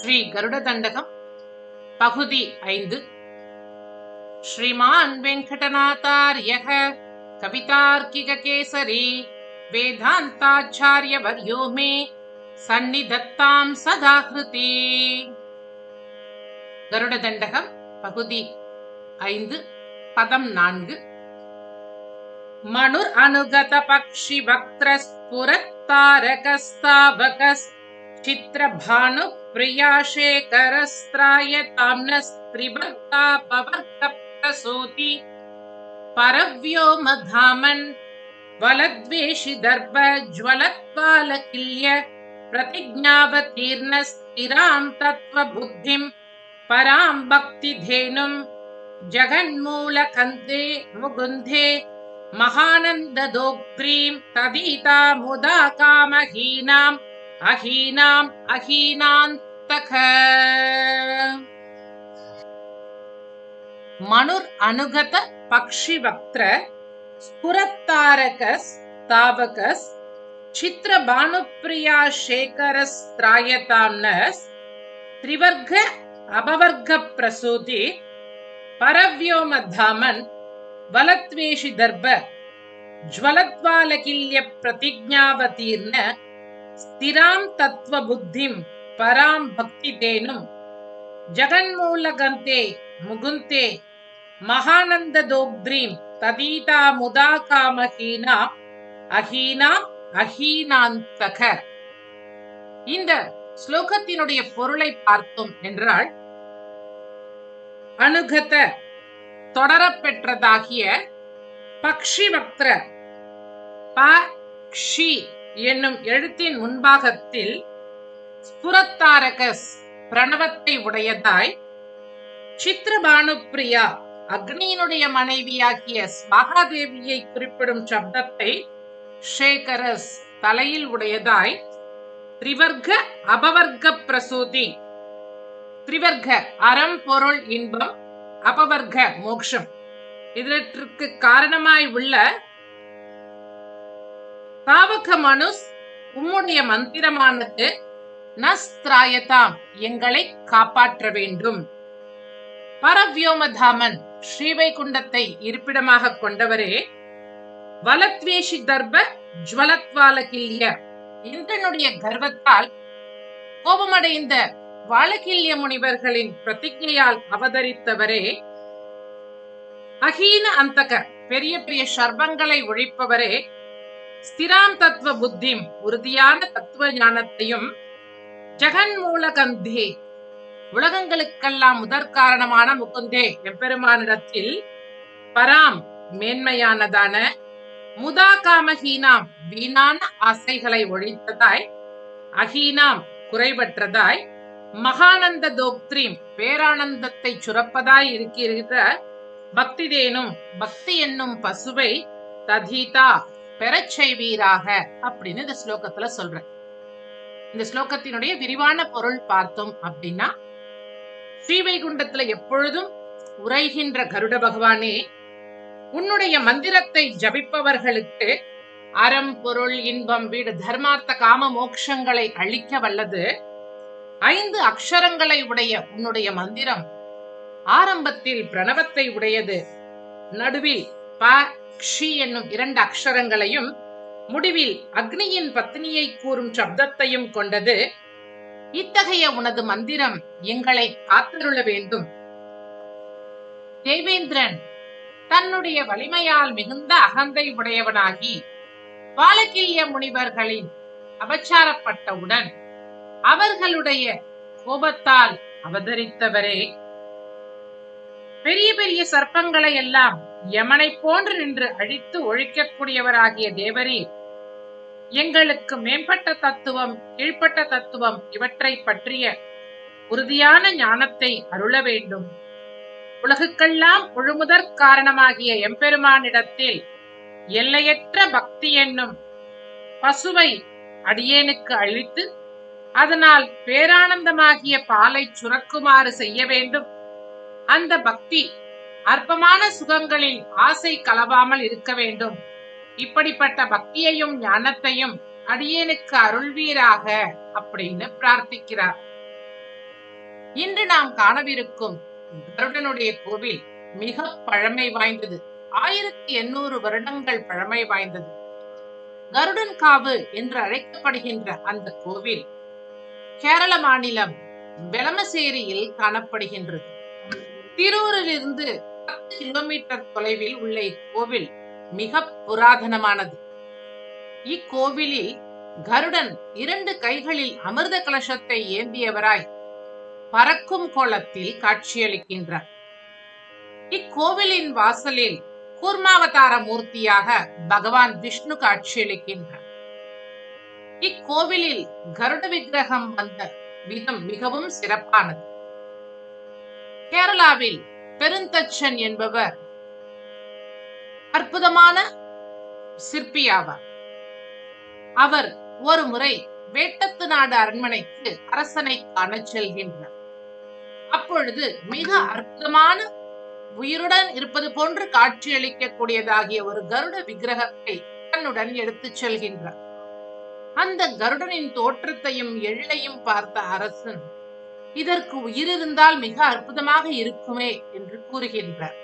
ஸ்ரீ கருட தண்டகம் பகுதி ஐந்து. ஸ்ரீமான் வெங்கடநாதாரியக கவிதார்க்கிக கேசரி வேதாந்தாச்சாரிய வர்யோ மே சந்நிதத்தாம் சதாகிருதி கருட தண்டகம் பகுதி ஐந்து பதம் நான்கு. மனுர் அனுகத பக்ஷி परव्योमधामन् वलद्वेषिदर्पज्वलद्वालकिल्य प्रतिज्ञावतीर्णस्थिरां तत्त्वबुद्धिं परां भक्तिधेनुं जगन्मूलकन्दे मुगुन्धे महानन्ददोग्रीं तदिता मुदा कामहीनाम् அஹீனாம் அஹீனாந்தக. மனுர் அனுகத பக்ஷி வக்திர ஸ்புரத்தாரகஸ் தாவகஸ் சித்திர பானுப்பிரியா சேகரஸ் திராயதாம்னஸ் திரிவர்க அபவர்க பிரசூதி பரவ்யோம தாமன் வலத்வேஷி தர்ப ஜ்வலத்வாலகில்ய பிரதிஜாவதீர்ன ஸ்திராம் தத்துவ புத்திம் பராம் பக்தி தேனும் ஜகன்மூலகந்தே முகுந்தே மகானந்த தோக்திரீம் ததீதா முதா காமஹீனா அஹீனா அஹீனாந்தக. இந்த ஸ்லோகத்தினுடைய பொருளை பார்த்தோம் என்றால் அணுகத தொடரப்பெற்றதாகிய பக்ஷி வக்திர ப என்னும் எழுத்தின் முன்பாகத்தில் ஸ்புரத்தாரகஸ் பிரணவத்தை உடையதாய் சித்திரபானுப்பிரியா அக்னியினுடைய மனைவியாகிய மகாதேவியை குறிப்பிடும் சப்தத்தை ஷேகரஸ் தலையில் உடையதாய் திரிவர்க்க அபவர்க்க பிரசூதி. திரிவர்க்க அறம் பொருள் இன்பம் அபவர்க்க மோக்ஷம். இதற்கு காரணமாய் உள்ள தாவக மனுஸ் உம்முடைய மந்திரமானது நஸ்திராயதாம் எங்களை காப்பாற்ற வேண்டும். பரவ்யோமதாமன் ஸ்ரீவைகுண்டத்தை இருப்பிடமாக கொண்டவரே வலத்வேஷி தர்ப ஜுவலத்வாலகில்ய இந்திரனுடைய கர்வத்தால் கோபமடைந்த வாழகில்ய முனிவர்களின் பிரதிஜையால் அவதரித்தவரே அகீன அந்தக பெரிய பெரிய சர்வங்களை ஒழிப்பவரே ஸ்திராம் தத்துவ புத்திம் உறுதியான தத்துவ ஞானத்தையும் ஜெகன் மூலகந்தே உலகங்களுக்கெல்லாம் முதற் காரணமான முகுந்தே எம்பெருமானிடத்தில் பராம் மேன்மையானதான முதா காமஹீனாம் வீணான ஆசைகளை ஒழித்ததாய் அஹீனாம் குறைவற்றதாய் மகானந்த தோக்திரீம் பேரானந்தத்தை சுரப்பதாய் இருக்கிற பக்திதேனும் பக்தி என்னும் பசுவை ததீதா பெறச் செய்வீராக அப்படின்னு இந்த ஸ்லோகத்துல சொல்றேன். இந்த ஸ்லோகத்தினுடைய விரிவான பொருள் பார்த்தோம் அப்படின்னா ஸ்ரீவைகுண்டத்துல எப்பொழுதும் உரைகின்ற கருட பகவானே உன்னுடைய மந்திரத்தை ஜபிப்பவர்களுக்கு அறம் பொருள் இன்பம் வீடு தர்மார்த்த காம மோக்ஷங்களை அழிக்க வல்லது. ஐந்து அக்ஷரங்களை உடைய உன்னுடைய மந்திரம் ஆரம்பத்தில் பிரணவத்தை உடையது. நடுவில் ப க்ஷி என்னும் இரண்டு அக்ஷரங்களையும் முடிவில் அக்னியின் பத்னியை கூறும் சப்தத்தையும் கொண்டது. இத்தகைய உனது மந்திரம் எங்களை காத்தருள வேண்டும். தேவேந்திரன் தன்னுடைய வலிமையால் மிகுந்த அகந்தை உடையவனாகி வாலகில்ய முனிவர்களின் அபச்சாரப்பட்டவுடன் அவர்களுடைய கோபத்தால் அவதரித்தவரே. பெரிய பெரிய சர்ப்பங்களை எல்லாம் யமனை போன்று நின்று அழித்து ஒழிக்கக்கூடியவராகிய தேவரீர் எங்களுக்கு மேம்பட்ட தத்துவம் கீழ்ப்பட்ட தத்துவம் இவற்றை பற்றிய உறுதியான ஞானத்தை அருள வேண்டும். உலகுக்கெல்லாம் முழுமுதற் காரணமாகிய எம்பெருமானிடத்தில் எல்லையற்ற பக்தி என்னும் பசுவை அடியேனுக்கு அழித்து அதனால் பேரானந்தமாகிய பாலை சுரக்குமாறு செய்ய வேண்டும். அந்த பக்தி அற்பமான சுகங்களில் ஆசை கலவாமல் இருக்க வேண்டும். இப்படிப்பட்ட பக்தியையும் ஞானத்தையும் அடியேனுக்கு அருள்வீராக அப்படின்னு பிரார்த்திக்கிறார். இன்று நாம் காணவிருக்கும் கருடனுடைய கோவில் மிக பழமை வாய்ந்தது. ஆயிரத்தி எண்ணூறு வருடங்கள் பழமை வாய்ந்தது. கருடன் காவு என்று அழைக்கப்படுகின்ற அந்த கோவில் கேரள மாநிலம் வெளமசேரியில் காணப்படுகின்றது. திருவூரிலிருந்து பத்து கிலோமீட்டர் தொலைவில் உள்ள இக்கோவில் மிக புராதனமானது. இக்கோவிலில் கருடன் இரண்டு கைகளில் அமிர்த கலசத்தை ஏந்தியவராய் பறக்கும் கோலத்தில் காட்சியளிக்கின்றார். இக்கோவிலின் வாசலில் கூர்மாவதார மூர்த்தியாக பகவான் விஷ்ணு காட்சியளிக்கின்றார். இக்கோவிலில் கருட விக்கிரகம் வந்த விதம் மிகவும் சிறப்பானது. கேரளாவில் பெருந்தச்சன் என்பவர் அற்புதமான சிற்பியாவார். அவர் ஒரு முறை வேட்டத்து நாடு அரண்மனைக்கு அரசனை காண செல்கின்றார். அப்பொழுது மிக அற்புதமான உயிருடன் இருப்பது போன்று காட்சியளிக்கக்கூடியதாகிய ஒரு கருட விக்கிரகத்தை தன்னுடன் எடுத்துச் செல்கின்றார். அந்த கருடனின் தோற்றத்தையும் எள்ளையும் பார்த்த அரசன் இதற்கு உயிர் இருந்தால் மிக அற்புதமாக இருக்குமே என்று கூறுகின்றார்.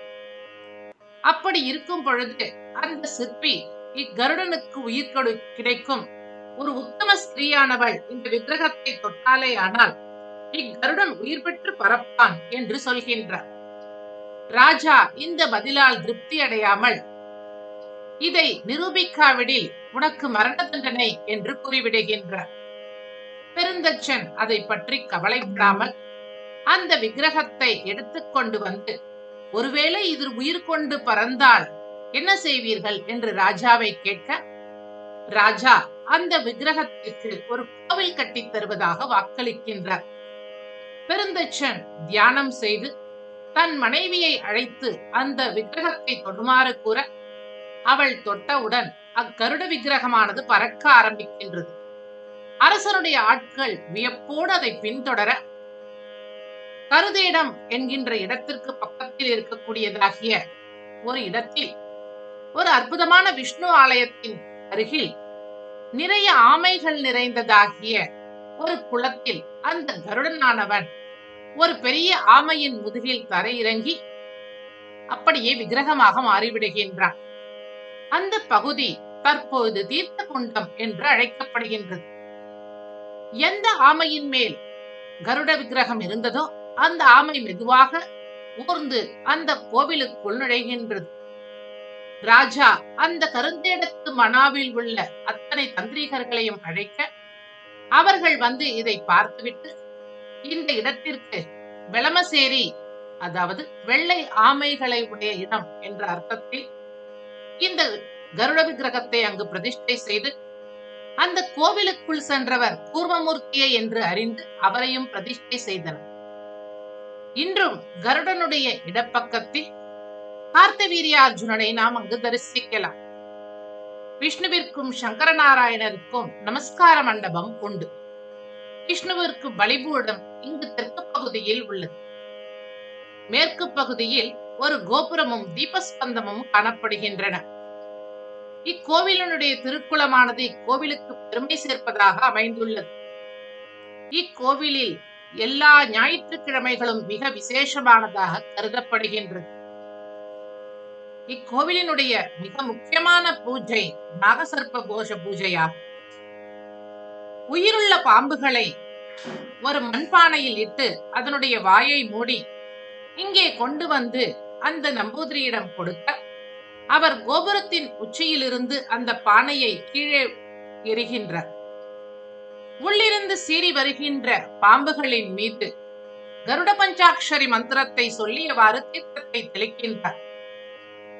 அப்படி இருக்கும் பொழுது அந்த சிற்பி இக்கருடனுக்கு உயிர் கிடைக்கும். ஒரு உத்தம ஸ்திரீயானவள் இந்த விக்கிரகத்தை தொட்டாலே ஆனால் இக்கருடன் உயிர் பெற்று பறப்பான் என்று சொல்கின்றார். ராஜா இந்த பதிலால் திருப்தி அடையாமல் இதை நிரூபிக்காவிடில் உனக்கு மரண தண்டனை என்று கூறிவிடுகின்றார். பெருந்தச்சன் அதை பற்றி கவலைப்படாமல் அந்த விக்கிரகத்தை எடுத்துக்கொண்டு வந்து ஒருவேளை இது உயிர் கொண்டு பறந்தால் என்ன செய்வீர்கள்? என்று ராஜாவை கேட்க ராஜா அந்த விக்கிரகத்திற்கு ஒரு கோவில் கட்டித் தருவதாக வாக்களிக்கின்றார். பெருந்தச்சன் தியானம் செய்து தன் மனைவியை அழைத்து அந்த விக்கிரகத்தை தொடுமாறு கூற அவள் தொட்டவுடன் அக்கருட விக்கிரகமானது பறக்க ஆரம்பிக்கின்றது. அரசனுடைய ஆட்கள் வியப்போடு அதை பின்தொடர கருதேடம் என்கின்ற இடத்திற்கு பக்கத்தில் இருக்கக்கூடியதாகிய ஒரு இடத்தில் ஒரு அற்புதமான விஷ்ணு ஆலயத்தின் அருகில் நிறைய ஆமைகள் நிறைந்ததாகிய ஒரு குளத்தில் அந்த கருடனானவன் ஒரு பெரிய ஆமையின் முதுகில் தரையிறங்கி அப்படியே விக்கிரகமாக மாறிவிடுகின்றான். அந்த பகுதி தற்போது தீர்த்த குண்டம் என்று அழைக்கப்படுகின்றது. எந்த ஆமையின் மேல் கருட விக்கிரகம் இருந்ததோ அந்த ஆமை மெதுவாக ஊர்ந்து அந்த கோவிலுக்குள் நுழைகின்றது. ராஜா அந்த கருந்தேடத்து மனாவில் உள்ள அத்தனை தந்திரிகர்களையும் அழைக்க அவர்கள் வந்து இதை பார்த்துவிட்டு இந்த இடத்திற்கு வெளமசேரி அதாவது வெள்ளை ஆமைகளை உடைய இடம் என்ற அர்த்தத்தில் இந்த கருட விக்கிரகத்தை அங்கு பிரதிஷ்டை செய்து அந்த கோவிலுக்குள் சென்றவர் கூர்மமூர்த்தியை என்று அறிந்து அவரையும் பிரதிஷ்டை செய்தனர். இன்றும் கருடனுடைய இடப்பக்கத்தில் கார்த்தவீரியார்ஜுனனை நாம் அங்கு தரிசிக்கலாம். விஷ்ணுவிற்கும் சங்கரநாராயணருக்கும் நமஸ்கார மண்டபம் உண்டு. விஷ்ணுவிற்கு பலிபூடம் இங்கு தெற்கு பகுதியில் உள்ளது. மேற்கு பகுதியில் ஒரு கோபுரமும் தீபஸ்பந்தமும் காணப்படுகின்றன. இக்கோவிலினுடைய திருக்குளமானது இக்கோவிலுக்கு பெருமை சேர்ப்பதாக அமைந்துள்ளது. இக்கோவிலில் எல்லா ஞாயிற்றுக்கிழமைகளும் மிக விசேஷமானதாக கருதப்படுகின்றது. இக்கோவிலினுடைய மிக முக்கியமான பூஜை நாகசர்ப்ப கோஷ பூஜையாகும். உயிருள்ள பாம்புகளை ஒரு மண்பானையில் இட்டு அதனுடைய வாயை மூடி இங்கே கொண்டு வந்து அந்த நம்பூதிரியிடம் கொடுக்க அவர் கோபுரத்தின் உச்சியிலிருந்து அந்த பானையை கீழே எரிகின்றார் உள்ளிருந்து சீறி வருகின்ற பாம்புகளின் மீது கருட பஞ்சாட்சரி மந்திரத்தை சொல்லியவாறு தீர்த்தத்தை தெளிக்கின்றார்.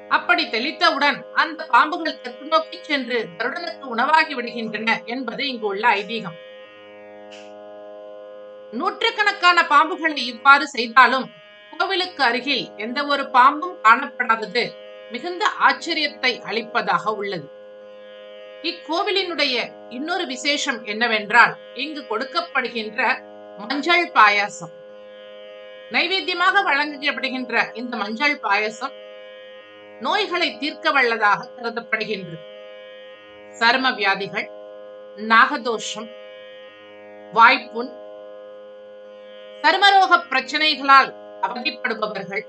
அப்படி தெளித்தவுடன் அந்த பாம்புகள் தெற்கு நோக்கி சென்று கருடனுக்கு உணவாகி விடுகின்றன என்பது இங்கு உள்ள ஐதீகம். நூற்றுக்கணக்கான பாம்புகளை இவ்வாறு செய்தாலும் கோவிலுக்கு அருகில் எந்த ஒரு பாம்பும் காணப்படாதது மிகுந்த ஆச்சரியத்தை அளிப்பதாக உள்ளது. இக்கோவிலினுடைய இன்னொரு விசேஷம் என்னவென்றால் இங்கு கொடுக்கப்படுகின்ற மஞ்சள் பாயாசம். நைவேத்தியமாக வழங்கப்படுகின்ற இந்த மஞ்சள் பாயசம் நோய்களை தீர்க்க வல்லதாக கருதப்படுகின்றது. சரும வியாதிகள் நாகதோஷம் வாய்ப்புண் சருமரோக பிரச்சனைகளால் அவதிப்படுபவர்கள்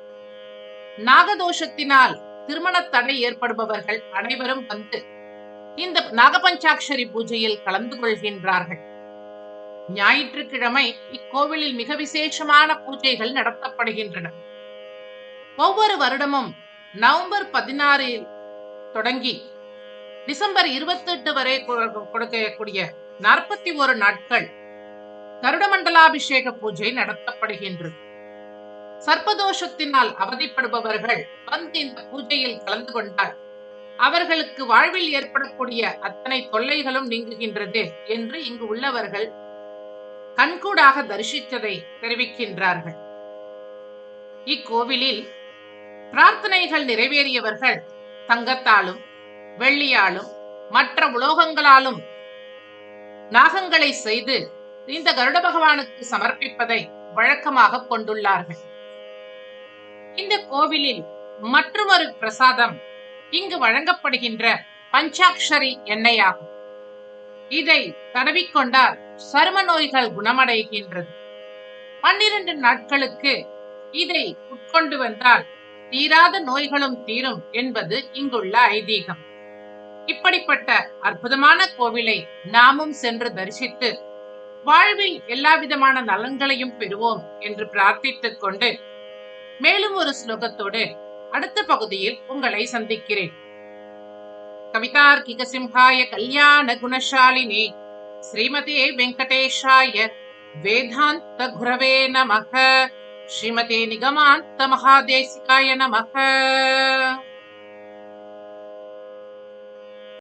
நாகதோஷத்தினால் திருமண தடை ஏற்படுபவர்கள் அனைவரும் வந்து இந்த நாகபஞ்சாட்சரி பூஜையில் கலந்து கொள்கின்றார்கள். ஞாயிற்றுக்கிழமை இக்கோவிலில் மிக விசேஷமான பூஜைகள் நடத்தப்படுகின்றன. ஒவ்வொரு வருடமும் நவம்பர் பதினாறில் தொடங்கி டிசம்பர் இருபத்தி எட்டு வரை கொ- கொடுக்கக்கூடிய நாற்பத்தி ஒரு நாட்கள் கருடமண்டலாபிஷேக பூஜை நடத்தப்படுகின்றது. சர்ப்பதோஷத்தினால் அவதிப்படுபவர்கள் வந்து இந்த பூஜையில் கலந்து கொண்டால் அவர்களுக்கு வாழ்வில் ஏற்படக்கூடிய அத்தனை தொல்லைகளும் நீங்குகின்றது என்று இங்கு உள்ளவர்கள் கண்கூடாக தரிசித்ததை தெரிவிக்கின்றார்கள். இக்கோவிலில் பிரார்த்தனைகள் நிறைவேறியவர்கள் தங்கத்தாலும் வெள்ளியாலும் மற்ற உலோகங்களாலும் நாகங்களை செய்து இந்த கருட பகவானுக்கு சமர்ப்பிப்பதை வழக்கமாக கொண்டுள்ளார்கள். இந்த கோவிலில் மற்றொரு பிரசாதம் இங்கு வழங்கப்படுகின்ற பஞ்சாட்சரி எண்ணெயாகும். இதை தடவிக்கொண்டால் சரும நோய்கள் குணமடைகின்றது. பன்னிரண்டு நாட்களுக்கு இதை உட்கொண்டு வந்தால் தீராத நோய்களும் தீரும் என்பது இங்குள்ள ஐதீகம். இப்படிப்பட்ட அற்புதமான கோவிலை நாமும் சென்று தரிசித்து வாழ்வில் எல்லா விதமான நலன்களையும் பெறுவோம் என்று பிரார்த்தித்துக் கொண்டு மேலும் ஒரு ஸ்லோகத்தோடு அடுத்த பகுதியில் உங்களை சந்திக்கிறேன். கவிதார்க்கிக சிம்ஹாய கல்யாண குணசாலினி ஸ்ரீமதே வெங்கடேஷாய வேதாந்த குரவே நமக. ஸ்ரீமதே நிகமாந்த மகாதேசிகாய நமக.